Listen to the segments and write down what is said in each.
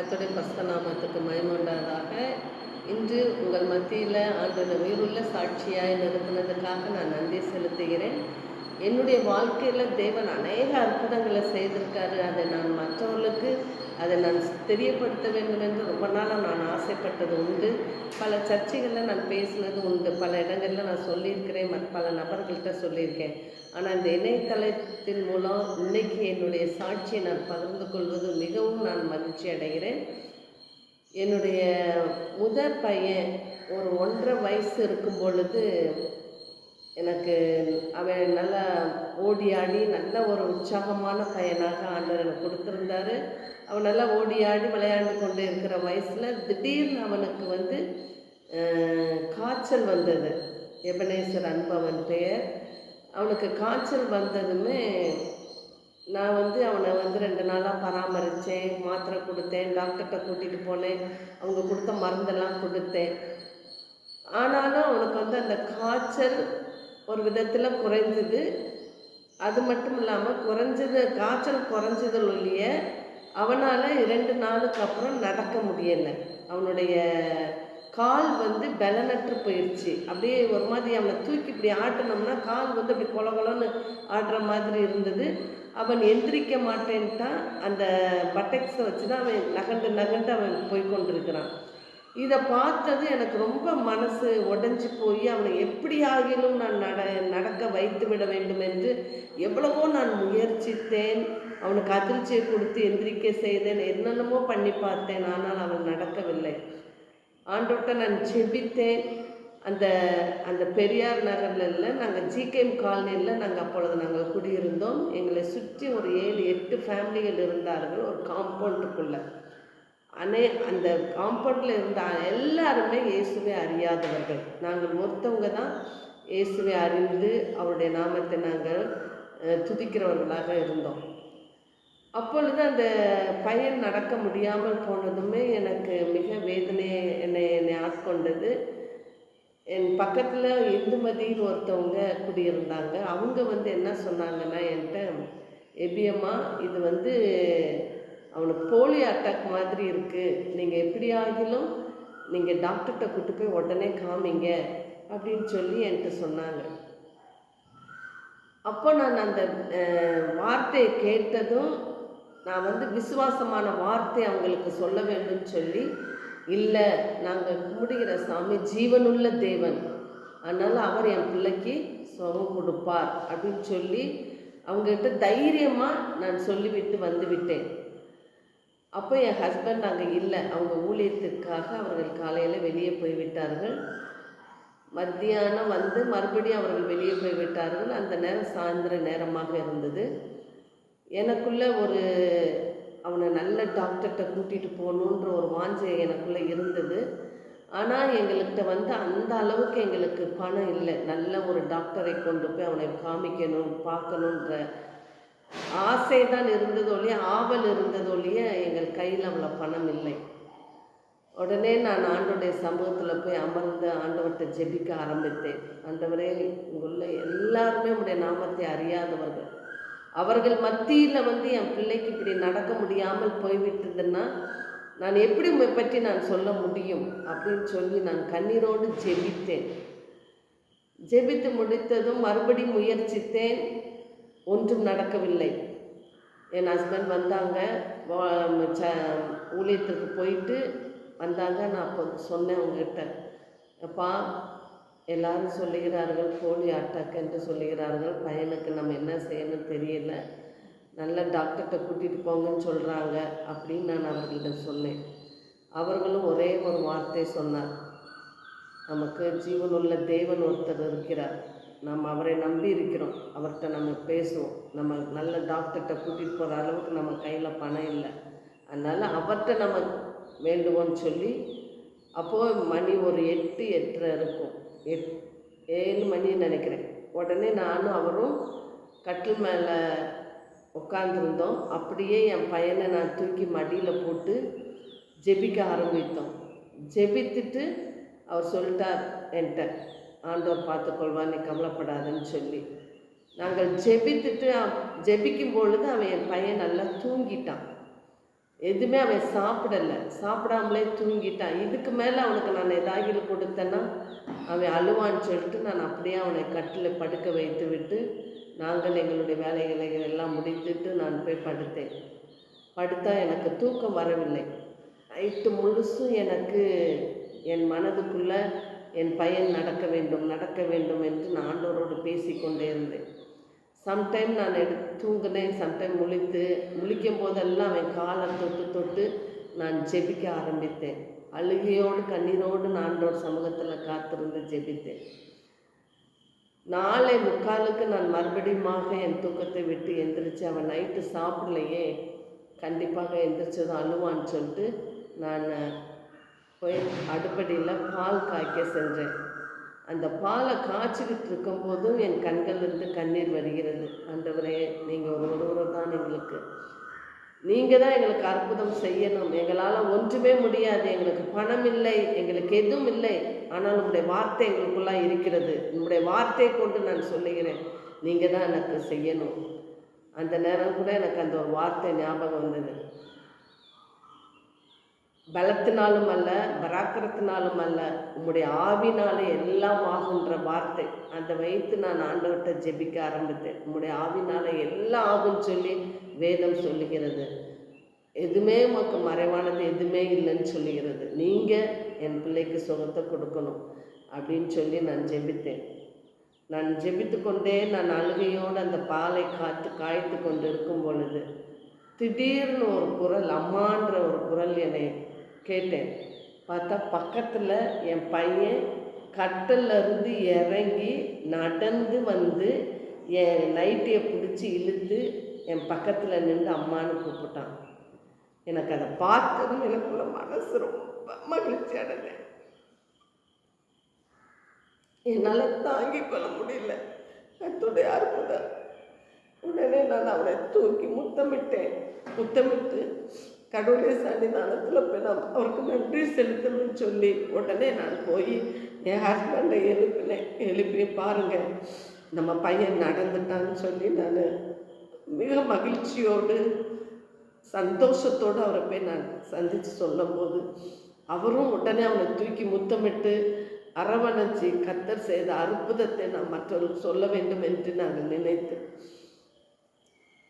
கத்துடைய பஸ்த நாமத்துக்கு மயமுண்டாதாக இன்று உங்கள் மத்தியில் ஆண்டோட உயிருள்ள சாட்சியாய் நிறுத்தினதுக்காக நான் நன்றி செலுத்துகிறேன். என்னுடைய வாழ்க்கையில் தேவன் அநேக அற்புதங்களை செய்திருக்காரு. அதை நான் மற்றவர்களுக்கு அதை நான் தெரியப்படுத்த வேண்டும் என்று ரொம்ப நாளாக நான் ஆசைப்பட்டது உண்டு. பல சர்ச்சைகளில் நான் பேசினது உண்டு. பல இடங்களில் நான் சொல்லியிருக்கிறேன். மற்ற பல நபர்கள்ட்ட சொல்லியிருக்கேன். ஆனால் இந்த இணையதளத்தின் மூலம் இன்னைக்கு என்னுடைய சாட்சியை நான் பகிர்ந்து கொள்வது மிகவும் நான் மகிழ்ச்சி அடைகிறேன். என்னுடைய முத பையன் ஒரு ஒன்றரை வயசு இருக்கும் பொழுது எனக்கு அவன் நல்லா ஓடி ஆடி நல்ல ஒரு உற்சாகமான பையனாக ஆண்டவர் எனக்கு கொடுத்துருந்தாரு. அவன் நல்லா ஓடி ஆடி விளையாண்டு கொண்டு இருக்கிற வயசில் திடீர்னு அவனுக்கு வந்து காய்ச்சல் வந்தது. எபனேஸ்வர் அன்பவன் பெயர். அவனுக்கு காய்ச்சல் வந்ததுமே நான் வந்து அவனை வந்து ரெண்டு நாளாக பராமரித்தேன் மாத்திரை கொடுத்தேன் டாக்டர்கிட்ட கூட்டிகிட்டு போனேன் அவங்க கொடுத்த மருந்தெல்லாம் கொடுத்தேன். ஆனாலும் அவனுக்கு வந்து அந்த காய்ச்சல் ஒரு விதத்தில் குறைஞ்சது. அது மட்டும் இல்லாமல் குறைஞ்சது காய்ச்சல் குறைஞ்சது ஒழிய அவனால் இரண்டு நாளுக்கு அப்புறம் நடக்க முடியலை. அவனுடைய கால் வந்து பலனற்று போயிடுச்சு அப்படியே ஒரு மாதிரி அவனை தூக்கி இப்படி ஆட்டினோம்னா கால் வந்து அப்படி கொல கொலன்னு ஆடுற மாதிரி இருந்தது. அவன் எந்திரிக்க மாட்டேன்ட்டான். அந்த பட்டெக்ஸை வச்சு தான் அவன் நகண்டு நகண்டு அவன் போய் கொண்டிருக்கிறான். இதை பார்த்தது எனக்கு ரொம்ப மனசு உடஞ்சி போய் அவனை எப்படி ஆகிலும் நான் நட நடக்க வைத்து விட வேண்டும் என்று எவ்வளவோ நான் முயற்சித்தேன். அவனுக்கு அதிர்ச்சியை கொடுத்து எந்திரிக்க செய்தேன். என்னென்னமோ பண்ணி பார்த்தேன். ஆனால் அவன் நடக்கவில்லை. ஆண்டோட்ட நான் ஜெபித்தேன் அந்த அந்த பெரியார் நகரில் இல்லை நாங்கள் ஜிகேஎம் காலனியில் நாங்கள் அப்பொழுது நாங்கள் குடியிருந்தோம். எங்களை சுற்றி ஒரு ஏழு எட்டு ஃபேமிலிகள் இருந்தார்கள். ஒரு காம்பவுண்டுக்குள்ளே அனை அந்த காம்பவுண்டில் இருந்த எல்லாருமே இயேசுவை அறியாதவர்கள். நாங்கள் ஒருத்தவங்க தான் இயேசுவை அறிந்து அவருடைய நாமத்தை நாங்கள் துதிக்கிறவர்களாக இருந்தோம். அப்பொழுது அந்த பையன் நடக்க முடியாமல் போனதுமே எனக்கு மிக வேதனையை என்னை என்னை ஆட்கொண்டது. என் பக்கத்தில் இந்துமதின்னு ஒருத்தவங்க குடியிருந்தாங்க. அவங்க வந்து என்ன சொன்னாங்கன்னா என்கிட்ட எபியம்மா இது வந்து அவனுக்கு போலியோ அட்டாக் மாதிரி இருக்குது நீங்கள் எப்படி ஆகிலும் நீங்கள் டாக்டர்கிட்ட கூட்டு போய் உடனே காமிங்க அப்படின்னு சொல்லி என்கிட்ட சொன்னாங்க. அப்போ நான் அந்த வார்த்தையை கேட்டதும் நான் வந்து விசுவாசமான வார்த்தை அவங்களுக்கு சொல்ல வேண்டும் சொல்லி இல்லை நாங்கள் கும்பிடுகிற சாமி ஜீவனுள்ள தேவன். அதனால் அவர் என் பிள்ளைக்கு சுகம் கொடுப்பார். அப்படின்னு சொல்லி அவங்ககிட்ட தைரியமாக நான் சொல்லிவிட்டு வந்து விட்டேன். அப்போ என் ஹஸ்பண்ட் அங்கே இல்லை. அவங்க ஊழியத்திற்காக அவர்கள் காலையில் வெளியே போய்விட்டார்கள் மத்தியானம் வந்து மறுபடியும் அவர்கள் வெளியே போய்விட்டார்கள் அந்த நேரம் சாயந்தர நேரமாக இருந்தது. எனக்குள்ளே ஒரு அவனை நல்ல டாக்டர்கிட்ட கூட்டிகிட்டு போகணுன்ற ஒரு வாஞ்சை எனக்குள்ளே இருந்தது. ஆனால் எங்கள்கிட்ட வந்து அந்த அளவுக்கு எங்களுக்கு பணம் இல்லை. நல்ல ஒரு டாக்டரை கொண்டு போய் அவனை காமிக்கணும் பார்க்கணுன்ற ஆசை தான் இருந்தது ஒழிய ஆவல் இருந்தது ஒழிய எங்கள் கையில் அவ்வளோ பணம் இல்லை. உடனே நான் ஆண்டோடைய சமூகத்தில் போய் அமர்ந்து ஆண்டவர்கிட்ட ஜெபிக்க ஆரம்பித்தேன். ஆண்டவரே இங்குள்ள எல்லாருமே உடைய நாமத்தை அறியாதவர்கள். அவர்கள் மத்தியில் வந்து என் பிள்ளைக்கு இப்படி நடக்க முடியாமல் போய்விட்டதுன்னா நான் எப்படி உம்மை பற்றி நான் சொல்ல முடியும் அப்படின்னு சொல்லி நான் கண்ணீரோடு ஜெபித்தேன். ஜெபித்து முடித்ததும் மறுபடியும் முயற்சித்தேன். ஒன்றும் நடக்கவில்லை. என் ஹஸ்பண்ட் வந்தாங்க. ச ஊழியத்துக்கு போயிட்டு வந்தாங்க. நான் அப்போ சொன்னேன் உங்ககிட்ட. அப்பா எல்லாரும் சொல்லுகிறார்கள் கோழி அட்டாக் என்று சொல்லுகிறார்கள். பையனுக்கு நம்ம என்ன செய்யணும் தெரியல. நல்ல டாக்டர்கிட்ட கூட்டிகிட்டு போங்கன்னு சொல்கிறாங்க அப்படின்னு நான் அவர்கள்ட்ட சொன்னேன். அவர்களும் ஒரே ஒரு வார்த்தை சொன்னார். நமக்கு ஜீவனுள்ள தேவன் ஒருத்தர் இருக்கிறார். நம்ம அவரை நம்பி இருக்கிறோம். அவர்கிட்ட நம்ம பேசுவோம். நம்ம நல்ல டாக்டர்கிட்ட கூட்டிகிட்டு போகிற அளவுக்கு நம்ம கையில் பணம் இல்லை. அதனால் அவர்கிட்ட நம்ம வேண்டுவோம்னு சொல்லி அப்போது மணி ஒரு எட்டு எட்டரை இருக்கும். எட் ஏழு மணின்னு நினைக்கிறேன். உடனே நானும் அவரும் கட்டில் மேலே உட்காந்துருந்தோம் அப்படியே என் பையனை நான் தூக்கி மடியில் போட்டு ஜெபிக்க ஆரம்பித்தோம். ஜெபித்துட்டு அவர் சொல்லிட்டார் என்கிட்ட ஆண்டவர் பார்த்துக்கொள்வார் நீ கவலைப்படாதன்னு சொல்லி. நாங்கள் ஜெபித்துட்டு ஜெபிக்கும் பொழுது அவன் என் பையன் நல்லா தூங்கிட்டான். எதுவுமே அவன் சாப்பிடலை. சாப்பிடாமலே தூங்கிட்டான். இதுக்கு மேலே அவனுக்கு நான் ஏதாவது கொடுத்தேன்னா அவன் அழுவான்னு சொல்லிட்டு நான் அப்படியே அவனை கட்டில் படுக்க வைத்து விட்டு நாங்கள் எங்களுடைய வேலைகளை எல்லாம் முடித்துட்டு நான் போய் படுத்தேன். படுத்தா எனக்கு தூக்கம் வரவில்லை. நைட்டு முழுசும் எனக்கு என் மனதுக்குள்ளே என் பையன் நடக்க வேண்டும் நடக்க வேண்டும் என்று நான் பேசிக் கொண்டே இருந்தேன். சம்டைம் நான் எடு தூங்கினேன் சம்டைம் முழித்து முழிக்கும் போதெல்லாம் அவன் காலை தொட்டு தொட்டு நான் ஜெபிக்க ஆரம்பித்தேன். அழுகையோடு கண்ணீரோடு நான் ஆண்டோட சமூகத்தில் காத்திருந்து ஜெபித்தேன். நாளை முக்காலுக்கு நான் மறுபடியுமாக என் தூக்கத்தை விட்டு எந்திரிச்சு அவன் நைட்டு சாப்பிடலையே கண்டிப்பாக எந்திரிச்சதும் அழுவான்னு சொல்லிட்டு நான் போய் அடுப்படியில் பால் காய்க்க சென்றேன். அந்த பாலை காய்ச்சிக்கிட்டு இருக்கும்போதும் என் கண்கள்லேருந்து கண்ணீர் வருகிறது ஆண்டவரே நீங்கள் ஒரு ஒருவர் தான் எங்களுக்கு. நீங்கள் தான் எங்களுக்கு அற்புதம் செய்யணும். எங்களால் ஒன்றுமே முடியாது. எங்களுக்கு பணம் இல்லை. எங்களுக்கு எதுவும் இல்லை. ஆனால் உங்களுடைய வார்த்தை எங்களுக்குள்ளாக இருக்கிறது. உங்களுடைய வார்த்தையை கொண்டு நான் சொல்லுகிறேன். நீங்கள் தான் எனக்கு செய்யணும். அந்த நேரம் கூட எனக்கு அந்த ஒரு வார்த்தை ஞாபகம் வந்தது. பலத்தினாலும் அல்ல பராக்கிரத்தினாலும் அல்ல உம்முடைய ஆவினாலே எல்லாம் ஆகுன்ற வார்த்தை. அந்த வைத்து நான் ஆண்டவர்கிட்ட ஜெபிக்க ஆரம்பித்தேன். உம்முடைய ஆவினாலே எல்லாம் ஆகும்னு சொல்லி வேதம் சொல்லுகிறது. எதுவுமே உமக்கு மறைவானது எதுவுமே இல்லைன்னு சொல்லுகிறது. நீங்கள் என் பிள்ளைக்கு சுகத்தை கொடுக்கணும் அப்படின்னு சொல்லி நான் ஜெபித்தேன். நான் ஜெபித்து கொண்டே நான் அழுகையோடு அந்த பாலை காத்து காய்த்து கொண்டு இருக்கும் பொழுது திடீர்னு ஒரு குரல் அம்மான்ற ஒரு குரல் என்னை கேட்டேன். பார்த்தா பக்கத்தில் என் பையன் கட்டிலருந்து இறங்கி நடந்து வந்து என் நைட்டியை பிடிச்சி இழுத்து என் பக்கத்தில் நின்று அம்மான்னு கூப்பிட்டான். எனக்கு அதை பார்த்ததும் எனக்குள்ள மனசு ரொம்ப மகிழ்ச்சி அடைஞ்சேன் என்னால் தாங்கிக் கொள்ள முடியல. அத்துடைய அற்புதம் உடனே நான் அவனை தூக்கி முத்தமிட்டேன். முத்தமிட்டு கடவுளே சன்னிதானத்தில் போய் நான் அவருக்கு நன்றி செலுத்தணும்னு சொல்லி உடனே நான் போய் என் ஹஸ்பண்டை எழுப்பினேன் எழுப்பி பாருங்கள் நம்ம பையன் நடந்துட்டான்னு சொல்லி நான் மிக மகிழ்ச்சியோடு சந்தோஷத்தோடு அவரை போய் நான் சந்தித்து சொல்லும்போது அவரும் உடனே அவனை தூக்கி முத்தமிட்டு அரவணைச்சி கத்தர் செய்த அற்புதத்தை நான் மற்றவர்களுக்கு சொல்ல வேண்டும் என்று நான் நினைத்தேன்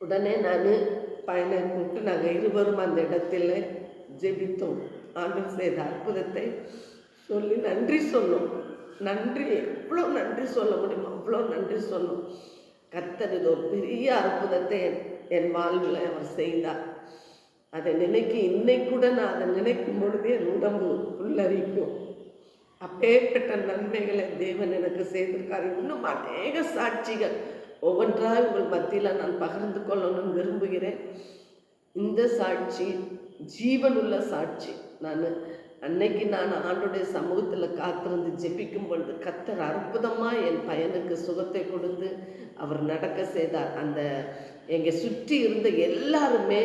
உடனே நான் பயணம் கூப்பிட்டு நாங்கள் இருவரும் அந்த இடத்துல ஜெபித்தோம். ஆண்டவர் செய்த அற்புதத்தை சொல்லி நன்றி சொன்னோம். நன்றி எவ்வளோ நன்றி சொல்ல முடியுமோ அவ்வளோ நன்றி சொன்னோம். கத்தர் இது ஒரு பெரிய அற்புதத்தை என் என் வாழ்வில் அவர் செய்தார். அதை நினைக்க இன்னைக்கு கூட நான் அதை நினைக்கும் பொழுது என் உடம்பு புல்லரிக்கும் அப்பேற்பட்ட நன்மைகளை தேவன் எனக்கு செய்திருக்கார். இன்னும் அநேக சாட்சிகள் ஒவ்வொன்றாக உங்கள் மத்தியில் நான் பகிர்ந்து கொள்ளணும்னு விரும்புகிறேன். இந்த சாட்சி ஜீவனுள்ள சாட்சி. நான் அன்னைக்கு நான் ஆண்டுடைய சமூகத்தில் காத்திருந்து ஜெபிக்கும் பொழுது கத்தர் அற்புதமாக என் பையனுக்கு சுகத்தை கொடுத்து அவர் நடக்க செய்தார். அந்த எங்கள் சுற்றி இருந்த எல்லாருமே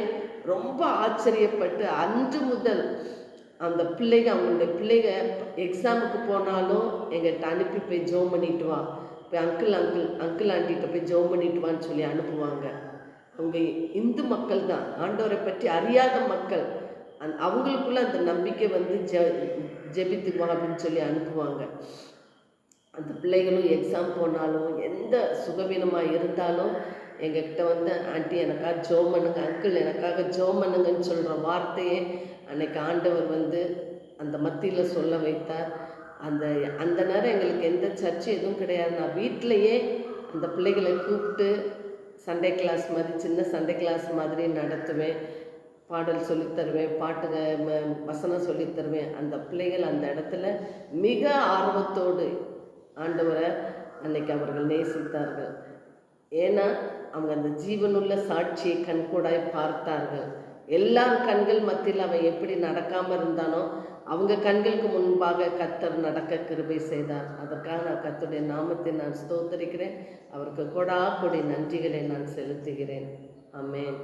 ரொம்ப ஆச்சரியப்பட்டு அன்று முதல் அந்த பிள்ளைங்க அவங்களுடைய பிள்ளைங்க எக்ஸாமுக்கு போனாலும் எங்கள்கிட்ட அனுப்பி போய் ஜோம் பண்ணிட்டு வா. போய் அங்கிள் அங்கிள் அங்கிள் ஆண்டிகிட்ட போய் ஜோம் பண்ணிட்டு வான்னு சொல்லி அனுப்புவாங்க. அவங்க இந்து மக்கள் தான். ஆண்டவரை பற்றி அறியாத மக்கள். அந் அவங்களுக்குள்ள அந்த நம்பிக்கை வந்து ஜெ ஜெபித்துக்கு வா அப்படின்னு சொல்லி அனுப்புவாங்க. அந்த பிள்ளைகளும் எக்ஸாம் போனாலும் எந்த சுகவீனமாக இருந்தாலும் எங்ககிட்ட வந்து ஆண்டி எனக்காக ஜோ பண்ணுங்க அங்கிள் எனக்காக ஜோ பண்ணுங்கன்னு சொல்கிற வார்த்தையே அன்னைக்கு ஆண்டவர் வந்து அந்த மத்தியில் சொல்ல வைத்தார். அந்த அந்த நேரம் எங்களுக்கு எந்த சர்ச்சு எதுவும் கிடையாது. நான் வீட்டிலையே அந்த பிள்ளைகளை கூப்பிட்டு சண்டே கிளாஸ் மாதிரி சின்ன சண்டே கிளாஸ் மாதிரி நடத்துவேன். பாடல் சொல்லித்தருவேன் பாட்டுக ம- வசனம் சொல்லித் தருவேன். அந்த பிள்ளைகள் அந்த இடத்துல மிக ஆர்வத்தோடு ஆண்டவரை அன்னைக்கு அவர்கள் நேசித்தார்கள். ஏன்னா அவங்க அந்த ஜீவனுள்ள சாட்சியை கண்கூடாய் பார்த்தார்கள். எல்லார் கண்கள் மத்தியில் அவன் எப்படி நடக்காமல் இருந்தானோ அவங்க கண்களுக்கு முன்பாக கத்தர் நடக்க கிருபை செய்தார். அதற்காக நான் கத்துடைய நாமத்தை நான் ஸ்தோத்தரிக்கிறேன். அவருக்கு கொடா கொடி நன்றிகளை நான் செலுத்துகிறேன். அமேன்